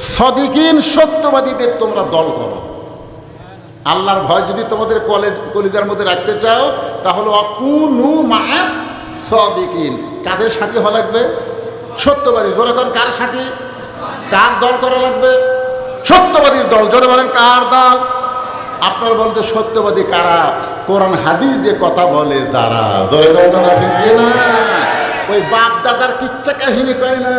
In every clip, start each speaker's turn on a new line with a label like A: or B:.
A: সদিকিন সত্যবাদীদের তোমরা দল করো। আল্লাহর ভয় যদি তোমাদের কলেজ কলিজার মধ্যে রাখতে চাও, তাহলে অকুনু মাস সদিকিন। কাদের সাথে হওয়া লাগবে? সত্যবাদী ধরে কোন, কার সাথে? কার দল করা লাগবে? সত্যবাদীর দল। জোরে বলেন, কার দল? আপনার বলতে সত্যবাদী কারা? কোরআন হাদিস দিয়ে কথা বলে যারা। জোরে বলেন, কথা না ওই বাপ দাদার কিচ্ছা কাহিনী কয় না?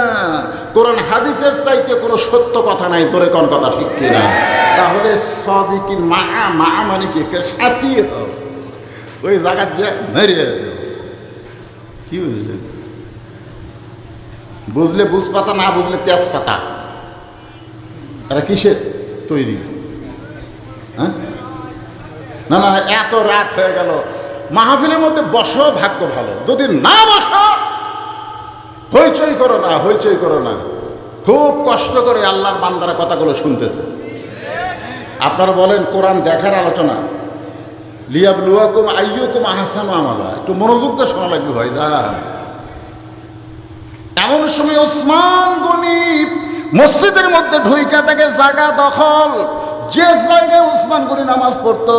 A: কোরআন হাদিসের চাইতে কোনো সত্য কথা নাই, জোরে কোন কথা ঠিক কি না তাহলে সদিকির মা মা মানে কি? সাথী। ওই জায়গার যে মেরিয়ে কি বুঝলে? বুঝলে বুঝ পাতা না বুঝলে তেজ পাতা এরা কিসের তৈরি? হ্যাঁ? না না, এত রাত হয়ে গেল। মাহফিলের মধ্যে বসো, ভাগ্য ভালো। যদি না বসো হইচই করো না, হইচই করো না। খুব কষ্ট করে আল্লাহর বান্দারা কথাগুলো শুনতেছে। আপনারা বলেন, কোরআন দেখার আলোচনা। লিয়াব লুয়াকুম আইয়ুকুম আহসান আমালা। একটু মনোযোগ দিয়ে শোনা লাগবে ভাই দা এমন সময় ওসমান গনি মসজিদের মধ্যে ঢুইকা থেকে জায়গা দখল যে জায়গায় ওসমান গনি নামাজ পড়তো,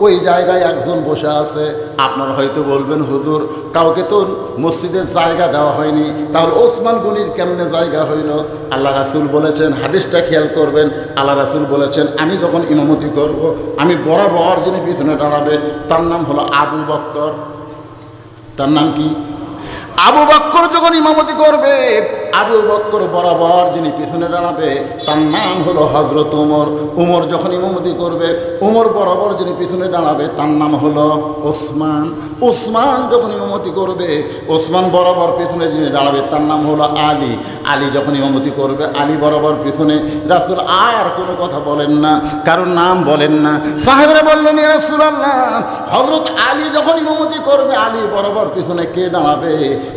A: ওই জায়গায় একজন বসে আছে। আপনারা হয়তো বলবেন, হুজুর, কাউকে তো মসজিদের জায়গা দেওয়া হয়নি। তাহলে ওসমান গনির কেমনে জায়গা হইল? আল্লাহ রাসুল বলেছেন, হাদিসটা খেয়াল করবেন। আল্লাহ রাসুল বলেছেন, আমি যখন ইমামতি করব, আমি বরাবর যিনি পিছনে দাঁড়াবে, তার নাম হলো আবু বক্কর। তার নাম কি? আবু বক্কর যখন ইমামতি করবে, আবু বক্কর বরাবর যিনি পিছনে দাঁড়াবে, তার নাম হলো হজরত উমর। উমর যখন ইমামতি করবে, উমর বরাবর যিনি পিছনে দাঁড়াবে, তার নাম হলো ওসমান। ওসমান যখন ইমামতি করবে, ওসমান বরাবর পিছনে যিনি দাঁড়াবে, তার নাম হলো আলী। আলী যখন ইমামতি করবে, আলী বরাবর পিছনে। রাসুল আর কোনো কথা বলেন না, কারোর নাম বলেন না। সাহেবরা বললেন রাসুল আল্লাহ হজরত আলী যখন ইমামতি করবে, আলী বরাবর পিছনে কে দাঁড়াবে?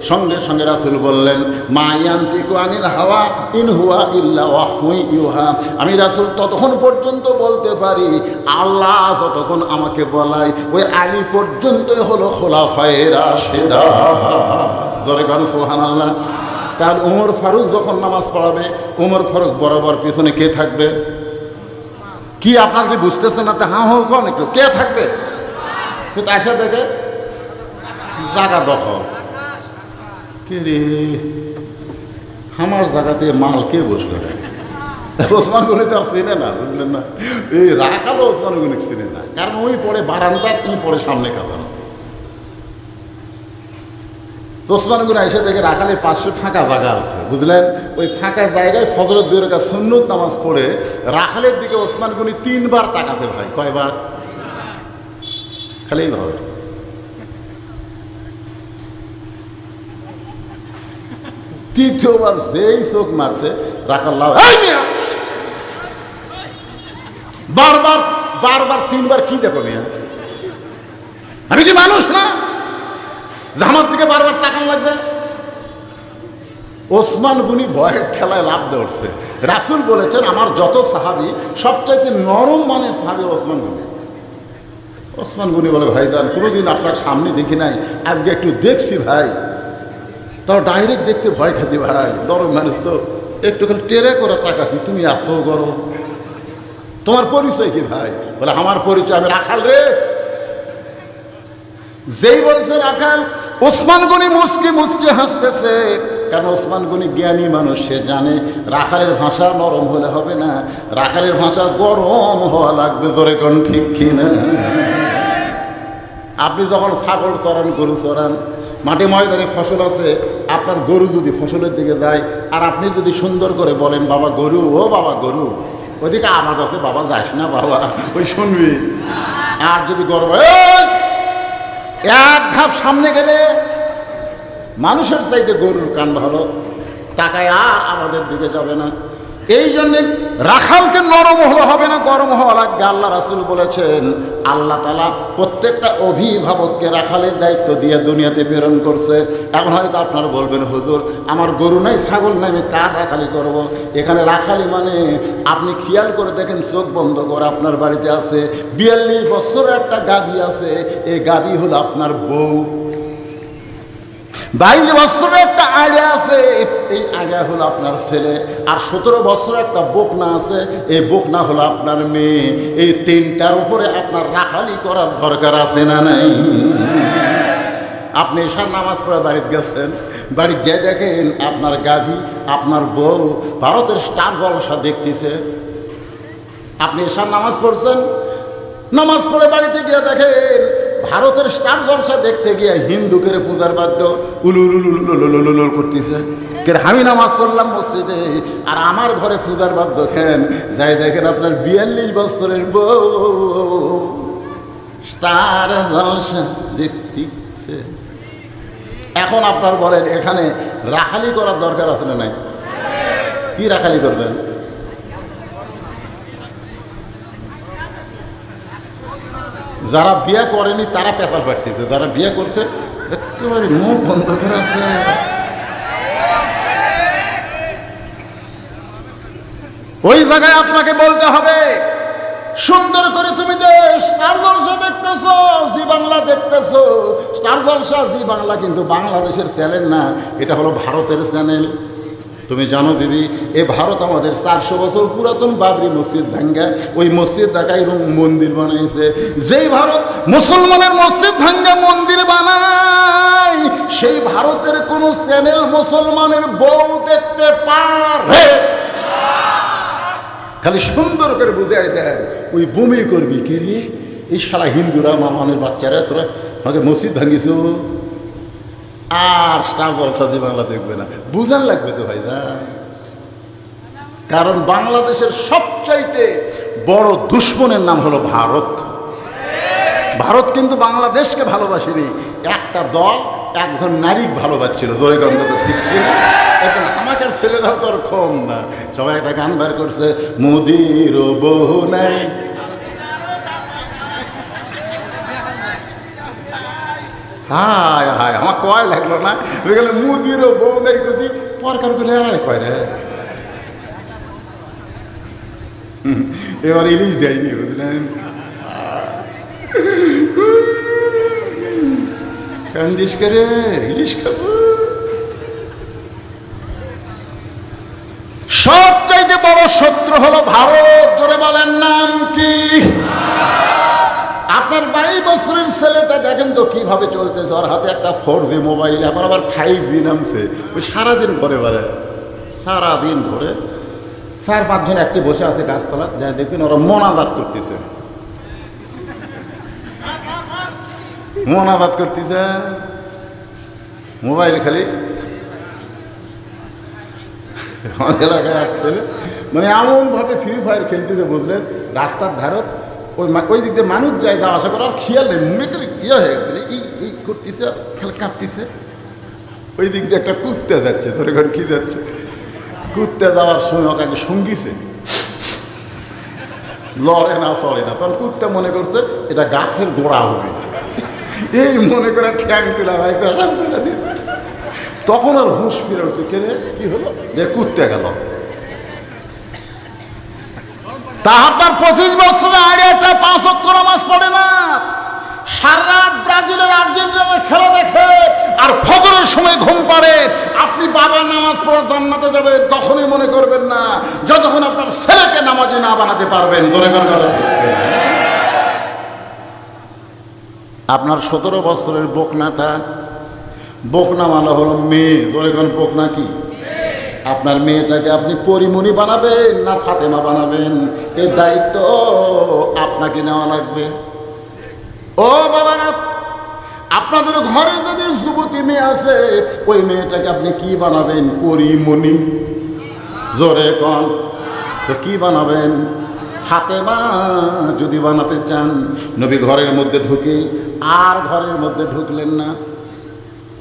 A: সঙ্গে সঙ্গে রাসুল বললেন, মা ইয়ান্তিকু আনিল হাওয়া, ইন হুয়া ইল্লা ওয়াহুই ইউহা। আমি রাসুল ততক্ষণ পর্যন্ত বলতে পারি, আল্লাহ ততক্ষণ আমাকে বলাই ওই আলী পর্যন্তই হলো খোলাফায়ে রাশেদা। জোরে গান সোহান আল্লাহ তাহলে উমর ফারুক যখন নামাজ পড়াবে, উমর ফারুক বরাবর পিছনে কে থাকবে? কি আপনার কি বুঝতেছেন না? তা হাঁ হোক একটু। কে থাকবে? কিন্তু আসা দেখে। জায়গা দখল। কে রে? আমার জায়গাতে মাল কে বসল ওসমান গনি তো আর চিনে না, বুঝলেন না? এই রাখালো ওসমান গনি চিনে না। কারণ ওই পরে বারান্দা তুমি পরে সামনে কাজানো ওসমান গুনা এসে দেখে রাখালের পাশে ফাঁকা জায়গা আছে, বুঝলেন? ওই ফাঁকা জায়গায় ফজরের দুই রেখা সুন্নত নামাজ পড়ে রাখালের দিকে ওসমান গুনি তিনবার তাকাছে ভাই, কয়বার? খালি ভাবে তৃতীয়বার যেই চোখ মারছে, রাখাল লাভ! বারবার বারবার, তিনবার কি দেখো মিয়া? আমি কি মানুষ না? জামার দিকে বারবার তাকান লাগবে? ওসমান গুনি ভয়ের ঠেলায় লাভ দৌড়ছে রাসুল বলেছেন, আমার যত সাহাবি, সবচাইতে নরম মানের সাহাবি ওসমান গুনি। ওসমান গুনি বলে ভাই ভাইজান, কোনোদিন আপনার সামনে দেখি নাই। আজকে একটু দেখছি ভাই। তাও ডাইরেক্ট দেখতে ভয় খাতি ভাই, নরম মানুষ তো। একটুখানি টেরে করে তাকাছি, তুমি এত গরম। তোমার পরিচয় কি ভাই? বলে, আমার পরিচয় আমি রাখাল রে। যেই বলছে রাখাল, ওসমান গনি মুসকি মুসকি হাসতেছে। কারণ ওসমান গনি জ্ঞানী মানুষ, সে জানে রাখালের ভাষা নরম হলে হবে না। রাখালের ভাষা গরম হওয়া লাগবে জোরে কোন, ঠিক কিনা? আপনি যখন ছাগল চড়ান গরু চড়ান মাঠে ময়দানে ফসল আছে, আপনার গরু যদি ফসলের দিকে যায়, আর আপনি যদি সুন্দর করে বলেন, বাবা গরু, ও বাবা গরু। ওইদিকে আমার আছে, বাবা যাস না, বাবা। ওই শুনবি। আর যদি গরু "এই!" এক ধাপ সামনে গেলে মানুষের চাইতে গরুর কান ভালো। টাকায় আর আমাদের দিকে যাবে না। এই জন্যে রাখালকে নরম হবে না, গরম হওয়া লাগবে। আল্লাহ রাসুল বলেছেন, আল্লাহ তালা প্রত্যেকটা অভিভাবককে রাখালের দায়িত্ব দিয়ে দুনিয়াতে প্রেরণ করছে। এখন হয়তো আপনারা বলবেন, হুজুর, আমার গরু নাই, ছাগল নাই, আমি কার রাখালি করব। এখানে রাখালি মানে আপনি খেয়াল করে দেখেন, চোখ বন্ধ করে আপনার বাড়িতে আছে, বিয়াল্লিশ বছরের একটা গাভী আছে, এই গাভী হলো আপনার বউ। বাইশ বছরের একটা আইডিয়া আছে। এই আইডিয়া হলো আপনার ছেলে। আর সতেরো বছরের একটা বকনা আছে। এই বকনা হলো আপনার মেয়ে। এই তিনটার উপরে আপনার রাখালি করার দরকার আছে না নাই? আপনি এসার নামাজ পড়ে বাড়িতে গেছেন। বাড়িতে যে দেখেন আপনার গাভী, আপনার বউ ভারতের স্টার জলসা দেখতেছে। আপনি এসার নামাজ পড়ছেন? নামাজ পড়ে বাড়িতে গিয়ে দেখেন ভারতের স্টার জলসা দেখতে গিয়ে হিন্দুকের পূজার বাদ্য উলুল উলুল করতেছে আমি নামাজ পড়লাম মসজিদে, আর আমার ঘরে পূজার বাদ্য খেন। যাই দেখেন আপনার বিয়াল্লিশ বছরের বউ। স্টার জলসা দেখতেছে। এখন আপনার বলেন, এখানে রাখালি করার দরকার আছে না নাই? কি রাখালি করবেন? যারা বিয়ে করেনি, তারা পেশাল পাঠতেছে যারা বিয়ে করছে, একেবারে মুখ বন্ধ করে আছে। ওই জায়গায় আপনাকে বলতে হবে, সুন্দর করে তুমি যে স্টার জলসা দেখতেছো, জি বাংলা দেখতেছো। স্টার জলসা জি বাংলা কিন্তু বাংলাদেশের চ্যানেল না, এটা হলো ভারতের চ্যানেল তুমি জানো বিবি এ ভারত আমাদের চারশো বছর পুরাতন বাবরি মসজিদ ভাঙ্গা। ওই মসজিদ দেখাই মন্দির বানাইছে। যেই ভারত মুসলমানের মসজিদ ভাঙ্গা মন্দির বানায়, সেই ভারতের কোন চ্যানেল মুসলমানের বউ দেখতে পারে। খালি সুন্দর করে বুঝাই দেন, ওই বমি করবি কে রে? এই সারা হিন্দুরা, মামানের বাচ্চারা, তোরা আমাকে মসজিদ ভাঙিস আর স্টার জলসাদি বাংলা দেখবে না। বুঝান লাগবে তো ভাই দা। কারণ বাংলাদেশের সবচাইতে বড় দুশ্মনের নাম হলো ভারত। ভারত কিন্তু বাংলাদেশকে ভালোবাসেনি। একটা দল, একজন নারী ভালোবাসছিল। জোরে গন্ধ ঠিক ছিল এখন আমাদের ছেলেরাও তো আর কম না। সবাই একটা গান বার করছে, মোদির বহু নাই। হায় হায়, আমার কয় লাগল না? গেলে মুদিরও বউ নাই কছি পরকার করে এড়াই কয় রে। এবার ইলিশ দেয়নি, বুঝলেন? কান্দিস করে ইলিশ খাব। সবচাইতে বড় শত্রু হলো ভারত। জোরে বলেন নাম কি? আপনার বাইশ বছরের ছেলেটা দেখেন তো কীভাবে চলতেছে। ওর হাতে একটা ফোর জি মোবাইল, এখন আবার ফাইভ জি নামছে। ওই সারাদিন ঘরে বেড়ে সারাদিন ঘরে। চার পাঁচজন একটি বসে আছে গাছতলা যা দেখবেন ওরা মোনাজাত করতেছে। মোনাজাত করতেছে। মোবাইল খালি। এলাকায় এক ছেলে মানে এমনভাবে ফ্রি ফায়ার খেলতেছে, বুঝলেন? রাস্তার ধারত ওই ওই দিক দিয়ে মানুষ যায় যাওয়া আসা করার খেয়াল নেই মনে করে ইয়ে হয়ে গেছে এই এই করতেছে খালি কাঁপতেছে। ওই দিক দিয়ে একটা কুত্তে যাচ্ছে, ধরে ঘর কি যাচ্ছে? কুত্তে যাওয়ার সময় ওকে সঙ্গীছে। লড়ে না, চড়ে না। তখন কুত্তে মনে করছে, এটা গাছের গোড়া হবে। এই মনে করে ঠ্যাং তুলা ভাই তখন আর হুঁশ ফিরে উঠছে। কেনে কি হলো? যে কুত্তে গেল। তাহার পঁচিশ বছরে আগে একটা পাঁচ অক্ষ নামাজ পড়ে না। সারা ব্রাজিলের আর্জেন্টিনার খেলা দেখে আর ফজরের সময় ঘুম পাড়ে। আপনি বাবার নামাজ পড়ে জান্নাতে যাবেন, কখনোই মনে করবেন না, যতক্ষণ আপনার ছেলেকে নামাজি না বানাতে পারবেন। আপনার সতেরো বছরের বকনাটা, বকনা মানে হলো মেয়ে। কোন বকনা কি? আপনার মেয়েটাকে আপনি পরিমণি বানাবেন না ফাতেমা বানাবেন? এই দায়িত্ব আপনাকে নেওয়া লাগবে। ও বাবারা, আপনাদের ঘরে যদি যুবতী মেয়ে আছে, ওই মেয়েটাকে আপনি কি বানাবেন? পরিমণি। জোরে কন। তো কি বানাবেন? ফাতেমা যদি বানাতে চান, নবী ঘরের মধ্যে ঢুকে, আর ঘরের মধ্যে ঢুকলেন না।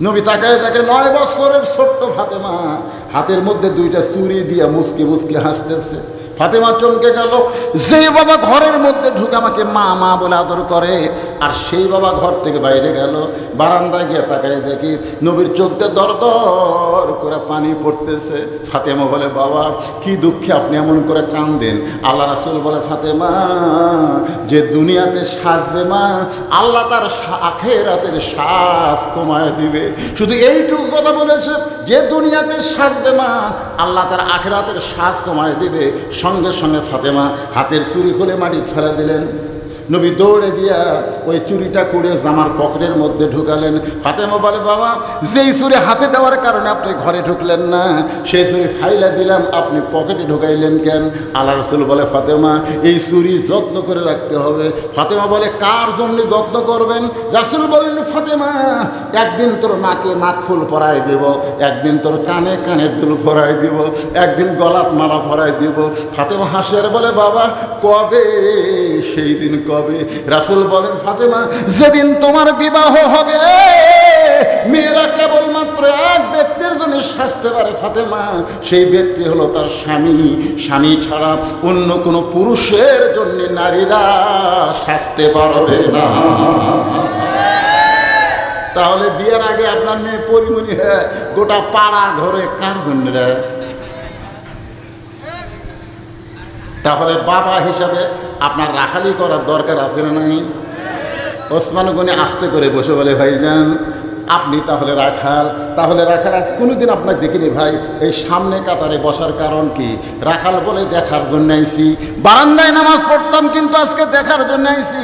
A: নবী তাকায় তাকে নয় বছরের ছোট্ট ফাতেমা হাতের মধ্যে দুইটা চুরি দিয়া মুসকে মুসকে হাসতেছে। ফাতেমা চমকে গেল। যেই বাবা ঘরের মধ্যে ঢুকে আমাকে মা মা বলে আদর করে, আর সেই বাবা ঘর থেকে বাইরে গেল। বারান্দায় গিয়ে তাকায় দেখি নবীর চোখতে দর দর করে পানি পড়তেছে। ফাতেমা বলে, বাবা, কি দুঃখে আপনি এমন করে কান্দেন। আল্লাহ রাসুল বলে, ফাতেমা, যে দুনিয়াতে সাজবে মা, আল্লাহ তার সা- আখেরাতের শ্বাস কমায় দিবে। শুধু এইটুকু কথা বলেছে, যে দুনিয়াতে সাজবে মা, আল্লাহ তার আখেরাতের শ্বাস কমায় দিবে। সঙ্গে সঙ্গে ফাতেমা হাতের চুরি খুলে মাটি ফেলে দিলেন। নবী দৌড়ে গিয়া ওই চুরিটা করে জামার পকেটের মধ্যে ঢুকালেন। ফাতেমা বলে, বাবা, যেই চুরি হাতে দেওয়ার কারণে আপনি ঘরে ঢুকলেন না, সেই চুরি ফাইলা দিলাম, আপনি পকেটে ঢুকাইলেন কেন? আল্লাহ রসুল বলে, ফাতেমা, এই চুরি যত্ন করে রাখতে হবে। ফাতেমা বলে, কার জন্য যত্ন করবেন? রাসুল বললেন, ফাতেমা, একদিন তোর মাকে নাক ফুল পরাই দেব, একদিন তোর কানে কানের দুল পরাই দিব, একদিন গলাত মালা পরাই দিব। ফাতেমা হাসিয়ার বলে, বাবা, কবে সেই দিন কবে রাসুল বলেন, ফাতেমা, যেদিন তোমার বিবাহ হবে, মেয়েরা কেবলমাত্র এক ব্যক্তির জন্য সাজতে পারে, ফাতেমা। সেই ব্যক্তি হলো তার স্বামী। স্বামী ছাড়া অন্য কোনো পুরুষের জন্য নারীরা সাজতে পারবে না। তাহলে বিয়ের আগে আপনার মেয়ে পরিমণি হ্যাঁ গোটা পাড়া ঘরে কার জন্য রে তাহলে বাবা হিসাবে আপনার রাখালি করার দরকার আছে না নাই? ওসমান গনি আস্তে করে বসে বলে ভাইজান আপনি তাহলে রাখাল তাহলে রাখাল, আজ কোনোদিন আপনাকে দেখিনি ভাই, এই সামনে কাতারে বসার কারণ কি? রাখাল বলে, দেখার জন্য আইছি। বারান্দায় নামাজ পড়তাম, কিন্তু আজকে দেখার জন্য আইছি।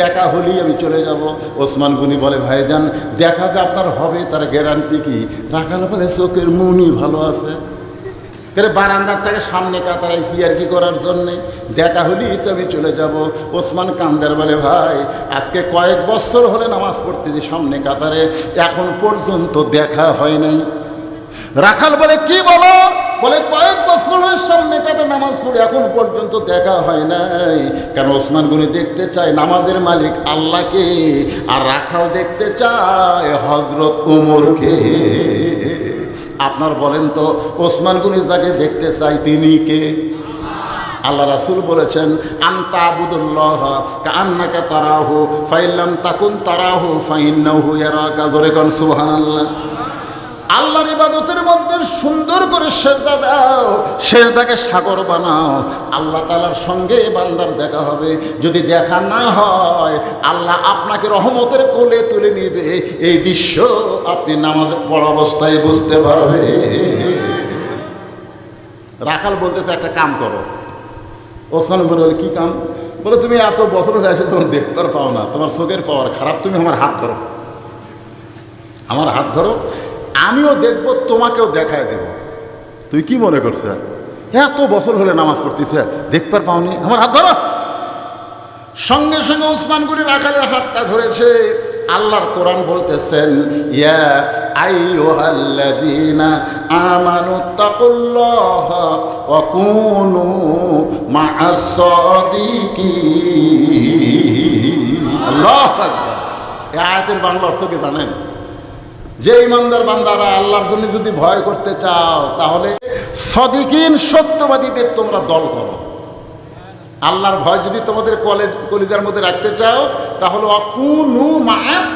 A: দেখা হলেই আমি চলে যাব। ওসমান গনি বলে, ভাই যান, দেখা যে আপনার হবে, তার গ্যারান্টি কি? রাখাল বলে, চোখের মনই ভালো আছে। করে বারান্দার থেকে সামনে কাতারাইছি আর কি করার জন্যে দেখা হলেই তো আমি চলে যাব। ওসমান কান্দার বলে, ভাই, আজকে কয়েক বছর হলে নামাজ পড়তেছি সামনে কাতারে, এখন পর্যন্ত দেখা হয় নাই। রাখাল বলে, কি বলো? বলে, কয়েক বছর হলে সামনে কাতার নামাজ পড়ে, এখন পর্যন্ত দেখা হয় নাই। কেন ওসমান গুনি দেখতে চায় নামাজের মালিক আল্লাহকে, আর রাখাল দেখতে চায় হজরত উমরকে। আপনার বলেন তো, ওসমান গুনি যাকে দেখতে চাই, তিনি কে? আল্লাহ রাসুল বলেছেন, আন্তা আবুদুল্লাহ কান্নাকা তারাহু, ফাইল্লাম তাকুন তারাহু, ফাইন্নাহু এরা কাজরে কন সুহান আল্লাহ আল্লাহর ইবাদতের মধ্যে সুন্দর সেজদা দাও, সেজদাকে সাগর বানাও। আল্লাহ তালার সঙ্গে বান্দার দেখা হবে। যদি দেখা না হয়, আল্লাহ আপনাকে রহমতের কোলে তুলে নিবে। এই দৃশ্য আপনি নামাজ পড়া অবস্থায় বুঝতে পারবে রাখাল বলতেছে, একটা কাম করো। ওসমান বলে কি কাম? বলে, তুমি এত বছর হয়ে আসে তোমার দেখতে পাও না। তোমার চোখের পাওয়ার খারাপ, তুমি আমার হাত ধরো। আমার হাত ধরো, আমিও দেখব, তোমাকেও দেখায় দেব। তুই কি মনে করছে? এত বছর হলে নামাজ পড়তেছে, দেখবার পাওনি? আমার হাত ধরো। সঙ্গে সঙ্গে উসমান গুরি রাখালের হাতটা ধরেছে। আল্লাহর কোরআন বলতেছেন, ইয়া আইয়ুহাল্লাযীনা আমানু তাকুল্লাহ ওয়া কুনু মা'আস সাদিকিন। আল্লাহু এই আয়াতের বাংলা অর্থ কি জানেন? যে ইমানদার বান্দারা আল্লাহর জন্য যদি ভয় করতে চাও, তাহলে সদিকিন সত্যবাদীদের তোমরা দল করো। আল্লাহর ভয় যদি তোমাদের কলেজ, কলিজার মধ্যে রাখতে চাও, তাহলে অকুনু মাস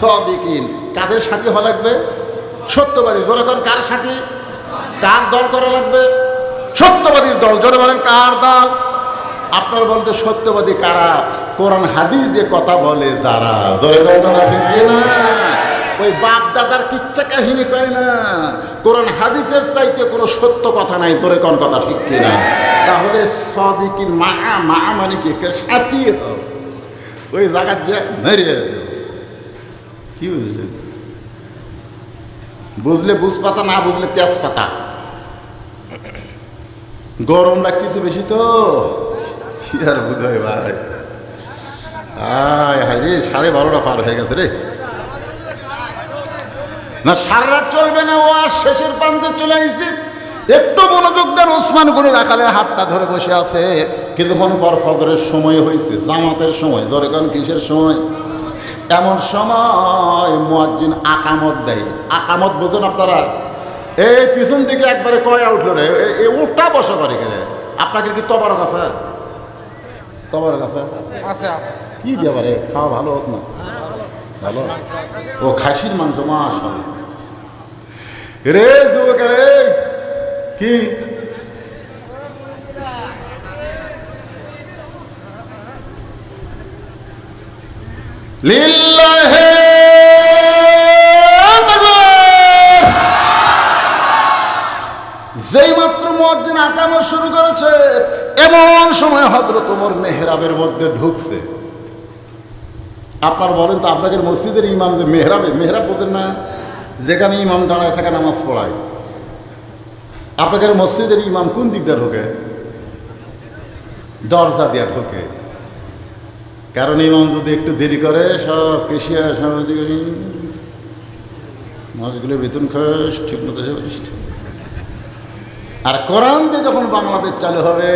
A: সদিকিন। কাদের সাথে হওয়া লাগবে? সত্যবাদী। ধরে কোন, কার সাথে? কার দল করা লাগবে? সত্যবাদীর দল। জোরে বলেন, কার দল? আপনার বলতে সত্যবাদী কারা? কোরআন হাদিস দিয়ে কথা বলে যারা। জোরে বলেন না ওই বাপ দাদার কিচ্ছা কাহিনী কয় না? কোরআন হাদিসের চাইতে কোনো সত্য কথা নাই জোরে কোন কথা ঠিক কিনা তাহলে সদিকির মা মা মানে কি? সাথী ওই জায়গার যে মেরিয়ে কি বুঝলে? বুঝলে বুঝ পাতা না বুঝলে তেজ পাতা গরম লাগতেছে বেশি তো? কি আর বুঝবে ভাই? আয় হায় রে, সাড়ে বারোটা পার হয়ে গেছে রে। না সারা রাত চলবে না ও আর শেষের প্রান্তে চলে আসছে একটু মনোযোগ দেন ওসমান করে রাখালের হাতটা ধরে বসে আছে। কিছুক্ষণ পর ফজরের সময় হয়েছে জামাতের সময় ধরে কোন কিসের সময়? এমন সময় মুয়াজ্জিন আকামত দেয়। আকামত বোঝেন আপনারা? এই পিছন দিকে একবারে কয়া উঠল রে? উঠটা বসা করে। গেলে আপনাকে কি তবারক আছে? তবারক আছে?
B: আছে আছে।
A: কি দিয়ে পারে খাওয়া ভালো হোক না। ভালো? ও খাসির মাংস মাস রে যুবক রে, কি? যেই মাত্র মসজিদ আকামত শুরু করেছে, এমন সময় হজরত তোমার মেহরাবের মধ্যে ঢুকছে। আপনার বলেন তো আপনাদের মসজিদের ইমাম যে মেহরাবে, মেহরাব বোঝেন না, যেখানে ইমাম দাঁড়ায় থাকা নামাজ পড়ায়। আপনাদের মসজিদের ইমাম কোন দিক দিয়ে ঢোকে? দরজা দিয়ে ঢোকে। কারণ ইমাম যদি একটু দেরি করে, সব কেশিয়া ওদিকে মাছগুলো বেতন খাস ঠিক মতো আর কোরআন দিয়ে যখন বাংলাদেশ চালু হবে,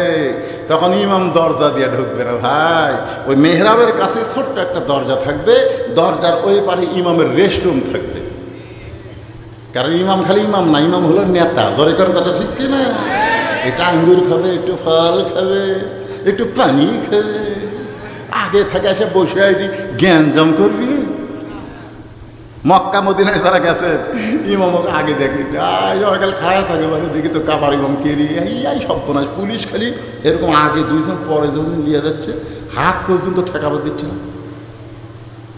A: তখন ইমাম দরজা দিয়ে ঢুকবে না ভাই। ওই মেহরাবের কাছে ছোট্ট একটা দরজা থাকবে, দরজার ওই পারে ইমামের রেস্ট রুম থাকবে। কারণ ইমাম খালি ইমাম না, ইমাম হলো নেতা। জরে করেন কথা ঠিক কি না এটা আঙ্গুর খাবে, একটু ফল খাবে, একটু পানি খাবে। আগে থেকে এসে বসে জ্ঞান জম করবি? মক্কা মদিনায় যারা গেছে, ইমাম আগে দেখি সকাল খাড়া থাকে বলে দেখি তো কাবার ইমাম কেরি এই সপ্তনাশ পুলিশ খালি এরকম আগে দুইজন পরে যখন নিয়ে যাচ্ছে, হাত পর্যন্ত ঠেকাবার দিচ্ছে না।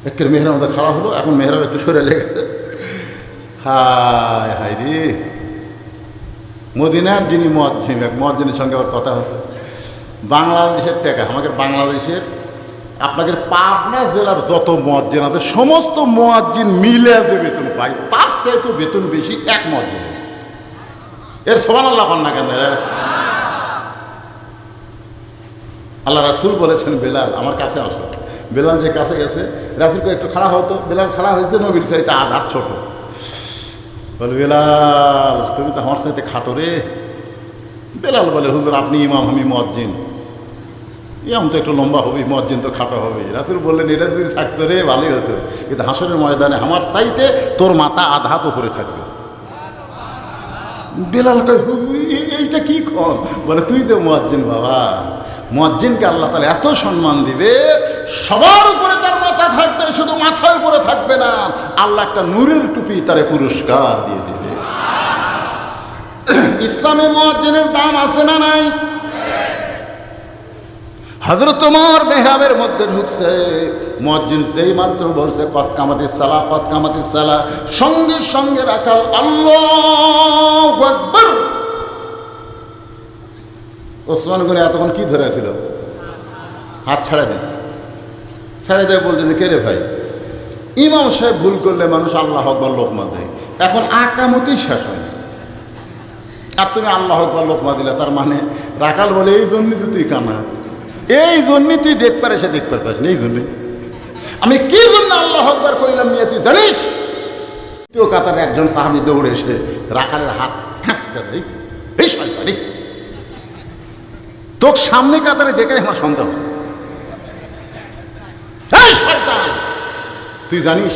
A: একের মেহরাম আমাদের খাড়া হলো, এখন মেহরাম একটু সরে লেগেছে হায় হায় রে। মদিনার যিনি মজ্জিম এক মজ্জিনের সঙ্গে আবার কথা হতো বাংলাদেশের টাকা, আমাকে বাংলাদেশের আপনাদের পাবনা জেলার যত মজ্জিন আছে, সমস্ত মজ্জিন মিলে যে বেতন পায়, তার চাইতে বেতন বেশি এক মজ্জিন এর সমান আল্লাহ না কেন আল্লাহ রাসুল বলেছেন, বেলাল, আমার কাছে আসো। বেলাল যে কাছে গেছে রাসুলকে একটু খাড়া হতো বেলাল খাড়া হয়েছে, নবীর চাইতে আধার ছোট। বলে, বেলাল, তুমি তো আমার সাথে খাটো রে। বেলাল বলে, হুজুর, আপনি ইমাম, আমি মজ্জিন ইমাম তো একটু লম্বা হবে মজ্জিন তো খাটো হবে। রাসুল বললেন, এটা যদি থাকতো রে, ভালোই হতো। কিন্তু হাসরের ময়দানে আমার চাইতে তোর মাথা আধাত উপরে থাকবে। বেলাল এইটা কি কম বলে, তুই তো মজ্জিন বাবা। মজ্জিনকে আল্লাহ তালা এত সম্মান দিবে, সবার উপরে তার মাথা থাকবে, শুধু মাথার উপরে থাকবে না, আল্লাহ একটা নূরের টুপি তারে পুরস্কার দিয়ে দিবে। ইসলামে মজ্জিনের দাম আছে না নাই? হজরত তোমার মেহরাবের মধ্যে ঢুকছে। মসজিদ যেই মাত্র বলছে কত সালা কত সালা সঙ্গে সঙ্গে রাখাল, আল্লাহ আকবর! ওসমান গনি এতক্ষণ কি ধরেছিল হাত ছাড়া দিস। ছাড়া দেয় বলতেছে, কে রে ভাই? ইমাম সাহেব ভুল করলে মানুষ আল্লাহ আকবর লোকমা দেয় এখন আকামতি হয়নি আর তুমি আল্লাহ আকবর লোকমা দিলে তার মানে রাখাল বলে, এই জন্যই তো তুই কানা এই জন্যই তুই দেখ পারে, সে দেখ পারে এই জন্যই। আমি কি জন্য আল্লাহ আকবর কইলাম নিয়ে তুই জানিস? তুই কাতারে একজন সাহাবি দৌড়ে এসে রাখালের হাত তোর সামনে কাতারে দেখে আমার হচ্ছে। তুই জানিস,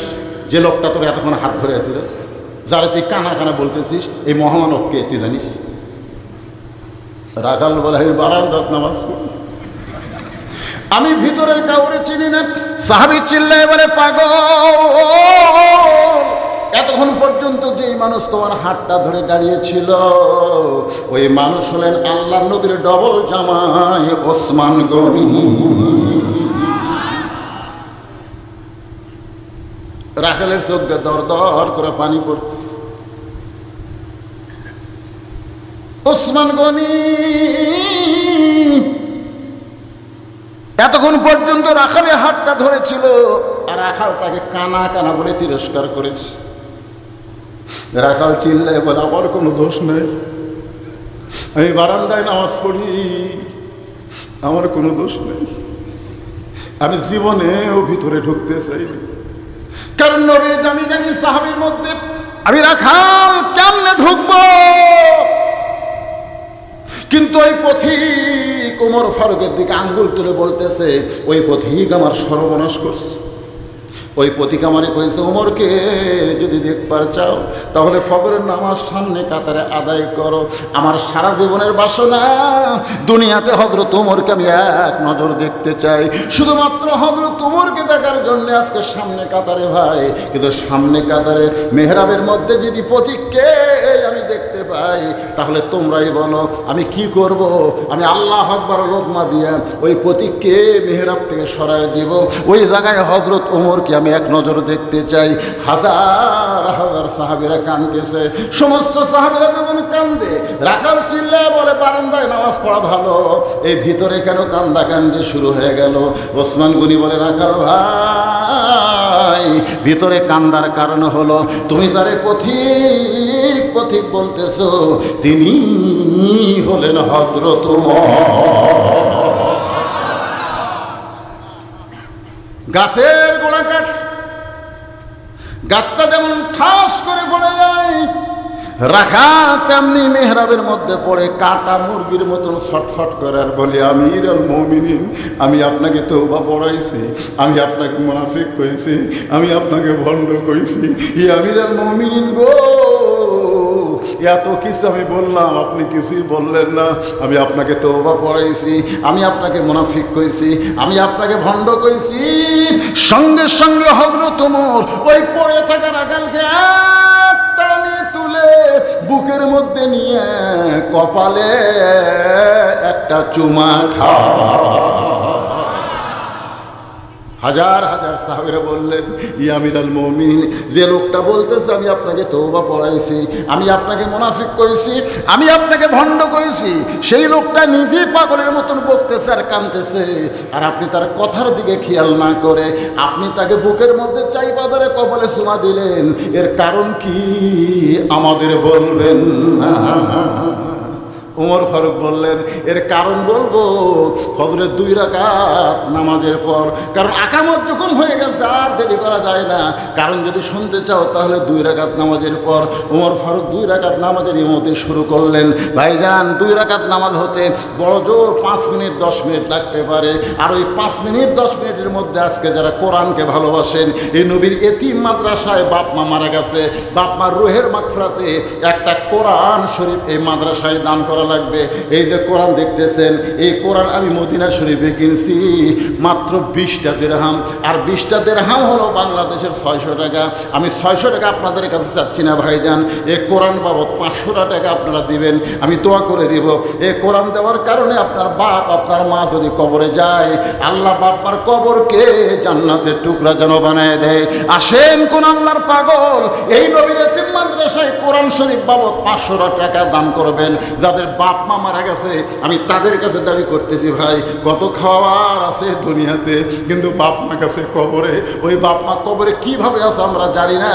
A: যে লোকটা তোর এতক্ষণ হাত ধরে আছিল, যারা তুই কানা কানা বলতেছিস, এই মহামানবকে তুই জানিস? রাখাল বলে আমি বারান্দাত নামাজ পড়ি। আমি ভিতরের কাউরে চিনি না। সাহাবি চিল্লায় বলে, পাগল! এতক্ষণ পর্যন্ত যেই মানুষ তোমার হাতটা ধরে দাঁড়িয়েছিল, ওই মানুষ হলেন আল্লাহ নবীর ডবল জামাই ওসমান গনি। রাখালের চোখ দর দর করে পানি পড়ছে। ওসমান গনি এতক্ষণ পর্যন্ত রাখালের হাতটা ধরেছিল, আর রাখাল তাকে কানা কানা বলে তিরস্কার করেছে। রাখাল চিল্লায় বলে, আমার কোনো দোষ নেই। আমি বারান্দায় নামাজ পড়ি। আমার কোনো দোষ নেই। আমি জীবনেও ভিতরে ঢুকতে চাই কারণ নবীর দামি দামি সাহাবির মধ্যে আমি রাখাল কেমনে ঢুকবো? কিন্তু ওই পথিক ওমর ফারুকের দিকে আঙ্গুল তুলে বলতেছে, ওই পথিক আমার সর্বনাশ করছে। ওই প্রতিকামারে কয়েছে ওমরকে যদি দেখবার চাও, তাহলে ফজরের নামাজ সামনে কাতারে আদায় করো। আমার সারা জীবনের বাসনা, দুনিয়াতে হজরত ওমরকে আমি এক নজর দেখতে চাই। শুধুমাত্র হজরত ওমরকে দেখার জন্য আজকে সামনে কাতারে ভাই, কিন্তু সামনে কাতারে মেহরাবের মধ্যে যদি আমি দেখতে পাই, তাহলে তোমরাই বলো, আমি কি করব? আমি আল্লাহ আকবর লোকমা দিয়া ওই প্রতীককে মেহরাব থেকে সরাই দিব। ওই জায়গায় হজরত ওমরকে আমি এক নজর দেখতে চাই। হাজার হাজার সাহাবিরা কানতেছে সমস্ত সাহাবিরা যখন কান্দে? রাখাল চিল্লায় বলে, বারান্দায় নামাজ পড়া ভালো। এই ভিতরে কেন কান্দা কান্দে শুরু হয়ে গেল? ওসমান গুনি বলে, রাখাল ভাই ভিতরে কান্দার কারণ হলো, তুমি যারে পথিক পথিক বলতেছ, তিনি হলেন হজরত গাছের গোড়া কাঠ গাছটা যেমন ঠাস করে পড়ে যায় রাখা তেমনি মেহরাবের মধ্যে পড়ে, কাটা মুরগির মতন ছটফট করে আর বলে আল মমিনিন, আমি আপনাকে তৌবা পড়াইছি, আমি আপনাকে মুনাফিক কইছি, আমি আপনাকে ভণ্ড কইছি। ই আমির আল গো, এত কিছু আমি বললাম, আপনি কিছুই বললেন না। আমি আপনাকে তৌবা পড়াইছি, আমি আপনাকে মুনাফিক কইছি, আমি আপনাকে ভণ্ড কইছি। সঙ্গে সঙ্গে হজরত ওমর, ওই পড়ে থাকা রাখালকে এক টানে তুলে বুকের মধ্যে নিয়ে কপালে একটা চুমা খা হাজার হাজার সাহাবেরা বললেন ইয়ামির আল মমিন যে লোকটা বলতেছে, আমি আপনাকে তৌবা পড়াইছি, আমি আপনাকে মুনাফিক করেছি, আমি আপনাকে ভণ্ড করেছি, সেই লোকটা নিজেই পাগলের মতন বকতেছে আর কানতেছে আর আপনি তার কথার দিকে খেয়াল না করে, আপনি তাকে বুকের মধ্যে চাই বাজারে কপালে সুমা দিলেন। এর কারণ কি আমাদের বলবেন না? উমর ফারুক বললেন, এর কারণ বলব, ফজরের দুই রাকাত নামাজের পর। কারণ আকামত যখন হয়ে গেছে, আর দেরি করা যায় না। কারণ যদি শুনতে চাও, তাহলে দুই রাকাত নামাজের পর উমর ফারুক দুই রাকাত নামাজের ইমতে শুরু করলেন। ভাইজান, দুই রাকাত নামাজ হতে বড় জোর পাঁচ মিনিট, দশ মিনিট লাগতে পারে। আর ওই পাঁচ মিনিট, দশ মিনিটের মধ্যে আজকে যারা কোরআনকে ভালোবাসেন, এই নবীর এতিম মাদ্রাসায় বাপ মা মারা গেছে। বাপ মার রুহের মাকফরাতে একটা কোরআন শরীফ এই মাদ্রাসায় দান করা লাগবে। এই যে কোরআন দেখতেছেন, এই কোরআন আমি মদিনা শরীফে কিনছি, মাত্র বিশটা দেড়হাম। আর বিশটা দেড়হাম হলো বাংলাদেশের ছয়শো টাকা। আমি ছয়শো টাকা আপনাদের কাছে চাচ্ছি না, ভাইজান। এই কোরআন বাবদ পাঁচশোটা টাকা আপনারা দিবেন, আমি তোয়া করে দিব। এই কোরআন দেওয়ার কারণে আপনার বাপ, আপনার মা যদি কবরে যায়, আল্লাহ বাপার কবরকে জান্নাতের টুকরা যেন বানায় দেয়। আসেন কোন আল্লাহর পাগল, এই নবীর মাদ্রাসায় কোরআন শরীফ বাবদ পাঁচশোটা টাকা দান করবেন, যাদের বাপ মা মারা গেছে, আমি তাদের কাছে দাবি করতেছি, ভাই, কত খাওয়ার আছে দুনিয়াতে, কিন্তু বাপ মা কাছে কবরে, ওই বাপ মা কবরে কীভাবে আছে আমরা জানি না।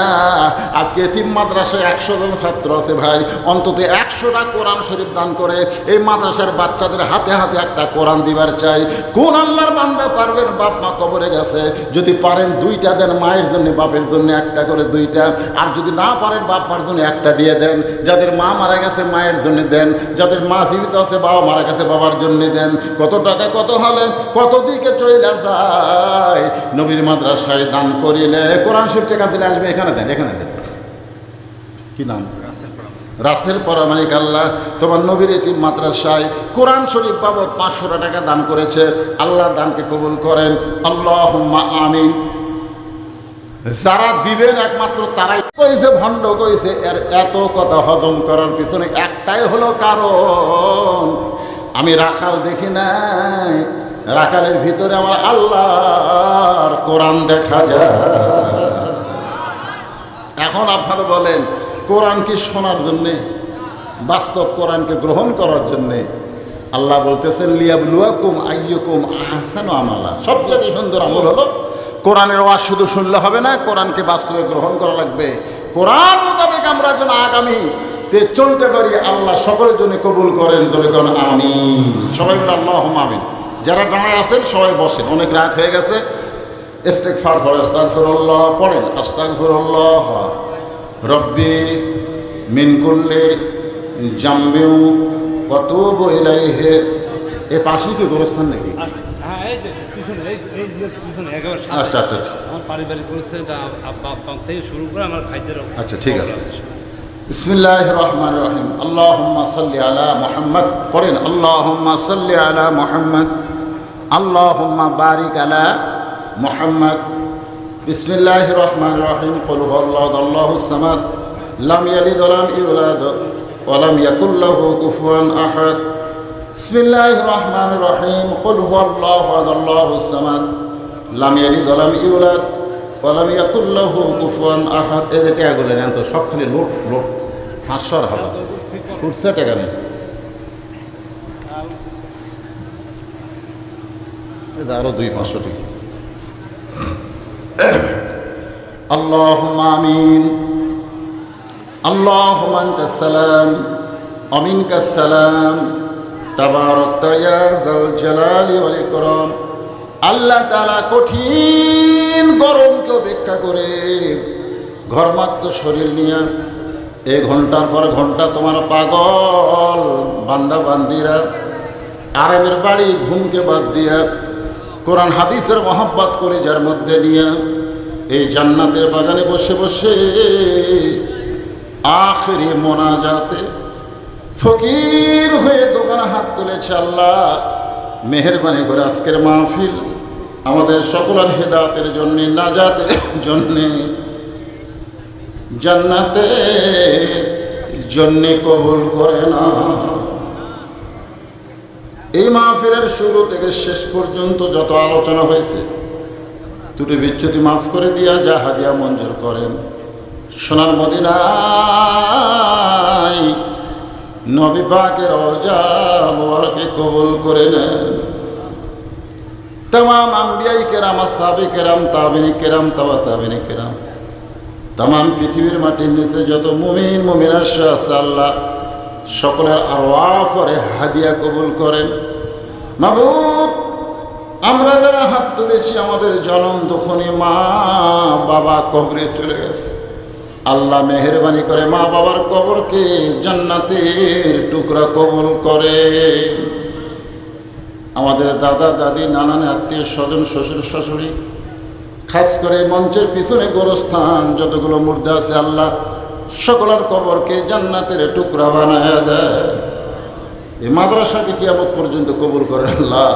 A: আজকে এতিম মাদ্রাসায় একশো জন ছাত্র আছে, ভাই, অন্তত একশোটা কোরআন শরীফ দান করে, এই মাদ্রাসার বাচ্চাদের হাতে হাতে একটা কোরআন দিবার চাই। কোন আল্লাহর বান্দা পারবেন বাপ মা কবরে গেছে? যদি পারেন দুইটা দেন, মায়ের জন্য, বাপের জন্য একটা করে দুইটা। আর যদি না পারেন, বাপ মার জন্য একটা দিয়ে দেন। যাদের মা মারা গেছে, মায়ের জন্য দেন। যাদের মা জীবিত আছে, বাবা মারা গেছে বাবার জন্য দেন। কত টাকা কত হলে, কত দিকে চলে যায়। নবীর মাদ্রাসায় দান করিলে, কোরআন শরীফ টাকা দিলে আসবে, এখানে দেন এখানে দেন। কি নাম? রাসেল পরামানিক আল্লাহ, তোমার নবীর এটি মাদ্রাসায় কোরআন শরীফ বাবদ পাঁচশো টাকা দান করেছে। আল্লাহ দানকে কবুল করেন। আল্লাহ আমিন। যারা দিবেন একমাত্র তারাই। কইছে, ভণ্ড কইছে, এর এত কথা হজম করার পিছনে একটাই হলো কারণ। আমি রাখাল দেখি নাই। রাখালের ভিতরে আমার আল্লাহর কোরআন দেখা যায়। এখন আপনারা বলেন, কোরআন কি শোনার জন্যে? বাস্তব কোরআনকে গ্রহণ করার জন্যে? আল্লাহ বলতেছেন, লিয়াবলুয়াকুম আইয়ুকুম আহসানু আমালা। সবচেয়ে সুন্দর আমল হলো কোরআনের ওয়াজ শুধু শুনলে হবে না, কোরআনকে বাস্তবে গ্রহণ করা লাগবে। কোরআন মোতাবেক আমরা যেন আগামী তে চলতে পারি, আল্লাহ সকলের জন্য কবুল করেন কোন আমি সবাই বলে আল্লাহ আমিন। যারা দাঁড়ায় আছেন, সবাই বসেন। অনেক রাত হয়ে গেছে। ইস্তেকফার পড়ে, আস্তাগফিরুল্লাহ পড়েন। আস্তাগফিরুল্লাহ। রব্বি মিন করলে জামবিউ ওয়াতুবু হে এ পাশেই তো গোরস্থান নাকি?
B: হ্যাঁ
A: আচ্ছা, আচ্ছা আচ্ছা
B: আমার পারিবারিক শুরু করে আমার খাদ্যের
A: আচ্ছা ঠিক আছে। বিসমিল্লাহ রহমান রহিম আল্লাহ সাল্লি আলা মোহাম্মদ। পড়েন আল্লাহম্মা সাল্লি আলা মোহাম্মদ। আল্লাহম্মা বারিক আলা মোহাম্মদ। বিসমিল্লাহ রহমান রহিম কলু আল্লাহ সামাদ। লাম ইয়ালিদ ওলাম ইউলাদ ওলাম ইয়াকুল্লাহ কুফুয়ান আহাদ। বিসমিল্লাহ রহমান রহিম কলু আল্লাহ আল্লাহ সামাদ। هو الله احد الله الصمد لم يلد ولم يولد ولم يكن له كفوا احد এই যে টাকাগুলো নেন তো সব খালি লোট লোট পাঁচশোর হাজার ফুটছে টাকা নেই এই যে আরো দুই পাঁচশো টাকা اللهم آمين اللهم أنت السلام ومنك السلام تباركت يا ذا الجلال والإكرام আল্লাহ তালা কঠিন গরমকে অপেক্ষা করে ঘরমাক্ত শরীর নিয়ে এ ঘণ্টার পর ঘণ্টা তোমার পাগল বান্দা বান্দিরা, আরামের বাড়ি ঘুমকে বাদ দিয়া কোরআন হাদিসের মহাব্বাত করে যার মধ্যে নিয়ে এই জান্নাতের বাগানে বসে বসে আখেরি মোনাজাতে ফকির হয়ে দোকানে হাত তুলেছে আল্লাহ। মেহরবানি করে আজকের মাহফিল। আমাদের সকলের হেদাতের জন্য, নাজাতের জন্যে জান্নাতে জন্যে কবুল করে না। এই মাহফিলের শুরু থেকে শেষ পর্যন্ত যত আলোচনা হয়েছে, দুটি বিচ্ছুতি মাফ করে দিয়া যা হাদিয়া মঞ্জুর করেন। সোনার মদিনায় নবী পাকের অজা কবুল করে নেন। তাম আম্বিয়াই কেরাম সাবি কেরাম তাবিনী কেরাম তাবা তাবিনী কেরাম তাম পৃথিবীর মাটির নিচে যত মুমিন মুমিন আছে আল্লাহ, সকলের আরও পরে হাদিয়া কবুল করেন। মাবুদ, আমরা যারা হাত তুলেছি, আমাদের জনম দখনে মা বাবা কবরে চলে গেছে। আল্লাহ মেহরবানি করে মা বাবার কবরকে জান্নাতের টুকরা কবুল করে। আমাদের দাদা, দাদি, নানান, আত্মীয় স্বজন, শ্বশুর, শাশুড়ি, খাস করে মঞ্চের পিছনে গোরস্থান, যতগুলো মুর্দা আছে আল্লাহ সকলের কবরকে জান্নাতের টুকরা বানায় দেয়। এই মাদ্রাসাকে কিয়ামত পর্যন্ত কবুল করে আল্লাহ।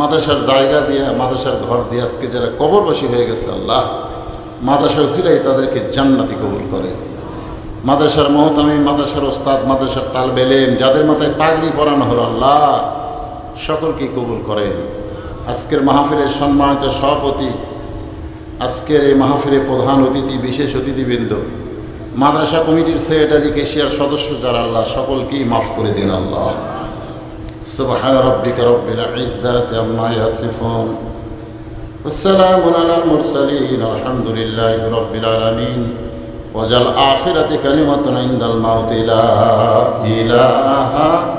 A: মাদ্রাসার জায়গা দিয়ে, মাদ্রাসার ঘর দিয়ে আজকে যারা কবরবাসী হয়ে গেছে আল্লাহ, মাদ্রাসার ছিলাই তাদেরকে জান্নাতি কবুল করে। মাদ্রাসার মহতামি, মাদ্রাসার ওস্তাদ, মাদ্রাসার তালবেলেম যাদের মাথায় পাগড়ি পরানো হলো আল্লাহ সকলকে কবুল করেন আজকের মাহফিলের সম্মানিত সভাপতি আজকের এই মাহফিলের প্রধান অতিথি বিশেষ অতিথিবৃন্দ মাদ্রাসা কমিটির সেক্রেটারি কেশিয়ার সদস্য যারা আল্লাহ সকলকেই মাফ করে দিন আল্লাহ سبحان ربك رب العزة عما يصفون والسلام على المرسلين الحمد لله رب العالمين وجل آخرة كلمة عند الموت لا إله